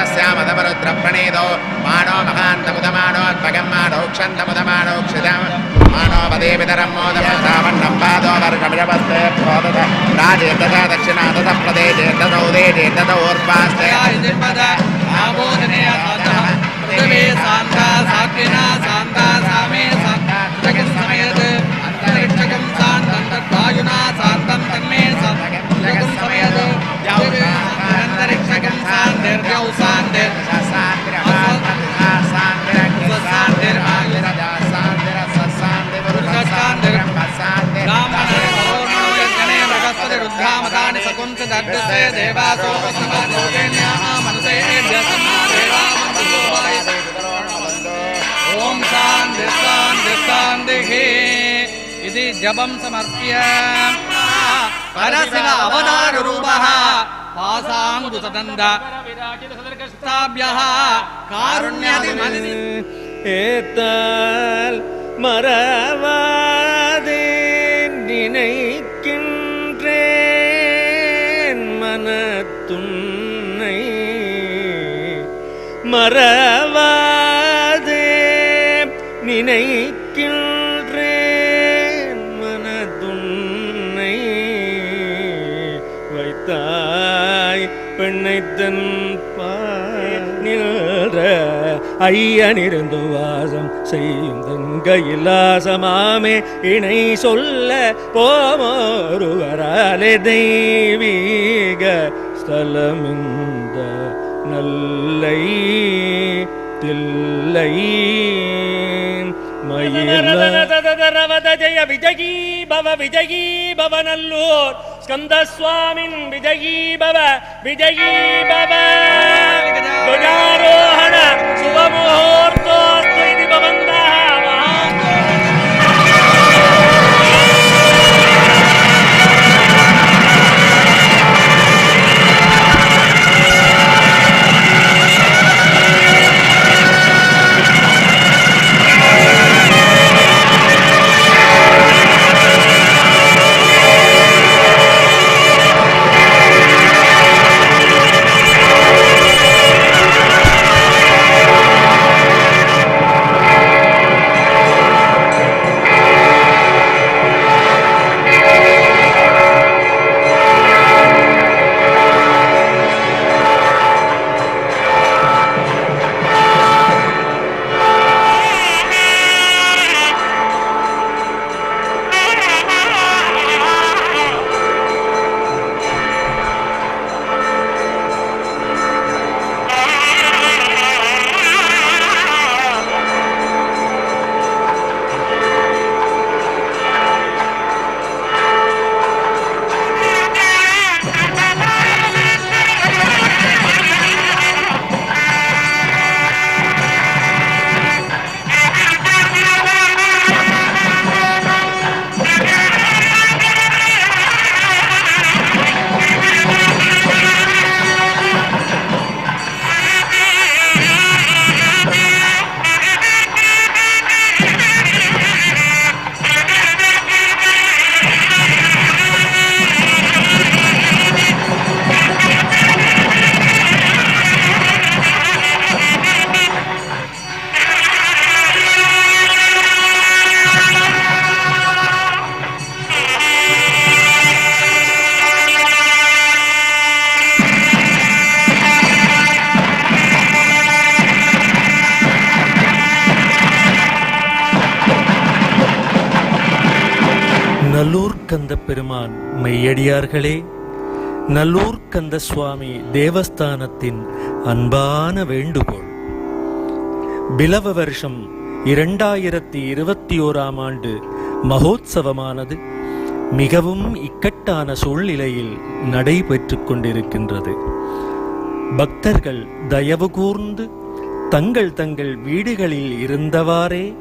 ध्यानस्यामदमरुद्रप्रणेदो मानो महान्तमुदमानोद्भगं मानोक्षन्तमुदमानोक्षितं मानोपदेवितरं मोदमासावन्नं पादो वर्गमिषपस्ते भोदत राजेतथ दक्षिणातथ प्रदेजेतथौ देजेतथ ऊर्वास्ते सान्ता साक्विना सान्ता सामे सान्ता जगन्समयत् मनसे देवासो समाजोगिन्याः मनसे ॐ शान्ति शान्ति शान्तिः इति जपं समर्प्य परशिव अवताररूपः पासाङ्गुसदन्द विराजितसदर्गस्ताभ्यः कारुण्यादिमनि ஏத்தால் மறவாதே நினை மறவாதே நினைக்கின்றேன் மனதுன்னை வைத்தாய். பெண்ணைத்தன் நின்ற ஐயனிருந்து வாசம் செய்யும் தங்கையில்லாசமாமே இணை சொல்ல போமோருவராலே தெய்வீக ஸ்தலமிந்த நல்லை தில்லை மயில ஜய விஜயீ பவ விஜயீ பவ. நல்லூர் ஸ்கந்த சுவாமின் விஜயீ பவ. விஜயீ பவ துஜாரோஹண கந்த பெருமான் மெய்யடியார்களே நல்லூர் கந்த சுவாமி தேவஸ்தானத்தின் அன்பான வேண்டுகோள். பிலவ வருஷம் இரண்டாயிரத்தி இருபத்தி ஓராம் ஆண்டு மகோத்சவமானது மிகவும் இக்கட்டான சூழ்நிலையில் நடைபெற்று கொண்டிருக்கின்றது. பக்தர்கள் தயவு கூர்ந்து தங்கள் தங்கள் வீடுகளில் இருந்தவாறே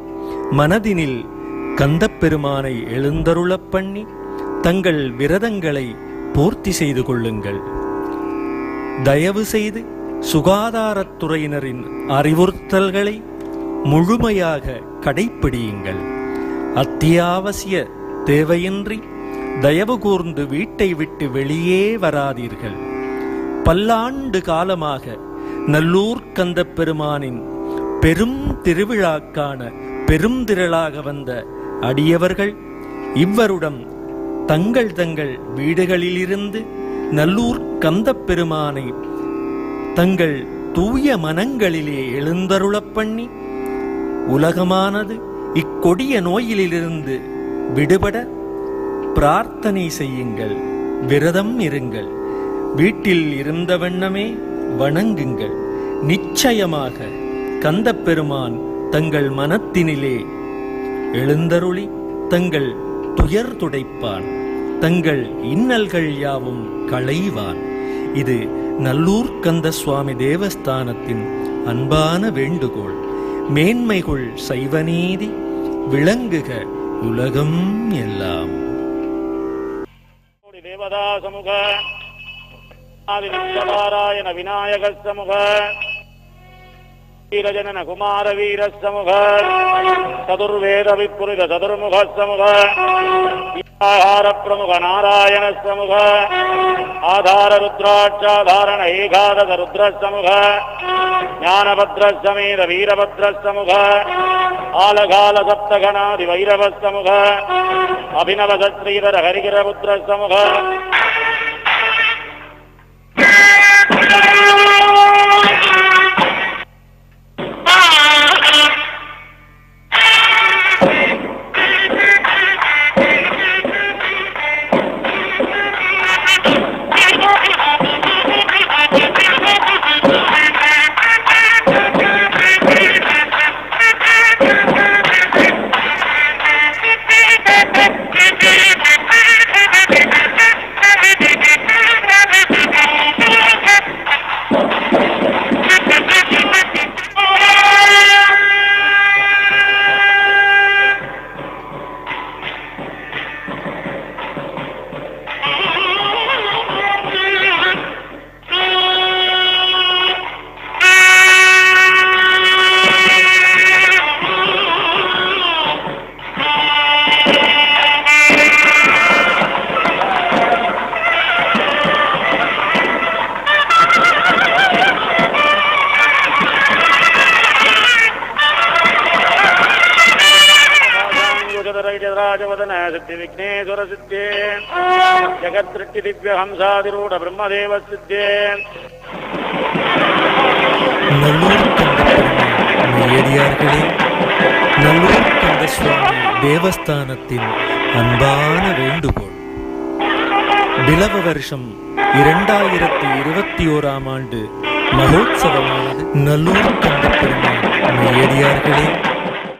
மனதினில் கந்தப்பெருமானை எழுந்தருளப் பண்ணி தங்கள் விரதங்களை பூர்த்தி செய்து கொள்ளுங்கள். தயவு செய்து சுகாதாரத்துறையினரின் அறிவுறுத்தல்களை முழுமையாக கடைப்பிடியுங்கள். அத்தியாவசிய தேவையின்றி தயவு கூர்ந்து வீட்டை விட்டு வெளியே வராதீர்கள். பல்லாண்டு காலமாக நல்லூர் கந்த பெருமானின் பெரும் திருவிழாக்கான பெரும் திரளாக வந்த அடியவர்கள் இவ்வருடம் தங்கள் தங்கள் வீடுகளிலிருந்து நல்லூர் கந்தப் பெருமானை தங்கள் தூய மனங்களிலே எழுந்தருளப் பண்ணி உலகமானது இக்கொடிய நோயிலிருந்து விடுபட பிரார்த்தனை செய்யுங்கள் விரதம் இருங்கள் வீட்டில் இருந்த வண்ணமே வணங்குங்கள். நிச்சயமாக கந்தப் பெருமான் தங்கள் மனத்தினிலே எழுந்தருளி தங்கள் துயர் துடைப்பான். தங்கள் இன்னல்கள் யாவும் களைவான். இது நல்லூர் கந்த சுவாமி தேவஸ்தானத்தின் அன்பான வேண்டுகோள். மேன்மைகுள் சைவநீதி விளங்குக உலகம் எல்லாம். தேவதா சமூக ஆதிநித்தியபாராயண விநாயக சமூக ീരജനന കുമാരവീര സമുഖ ചതുർവേദ വിപുരിത ചതുർമുഖ സമുഖ ആഹാര പ്രമുഖ നാരായണ സമുഖ ആധാര രുദ്രാക്ഷാധാരണ ഏകാദശ രുദ്ര സമുഖ ജ്ഞാനഭദ്ര സമേത വീരഭദ്ര സമുഖ ആലകാല സപ്തഗണാതി വൈരവ സമുഖ അഭിനവ ശ്രീധര ഹരികരപുത്ര സമുഖ சமூக சித்தி விக்னேஸ்வர சித்தே ஜகத்ருஷ்டி திவ்ய ஹம்சாதிரூட பிரம்மதேவ சித்தே நல்லூர் நல்லூர் கந்த சுவாமி தேவஸ்தானத்தின் அன்பான வேண்டுகோள். பிலவ வருஷம் இரண்டாயிரத்தி இருபத்தி ஓராம் ஆண்டு மகோத்சவமானது. நல்லூர் கந்த பெருமாள் மெய்யடியார்களே.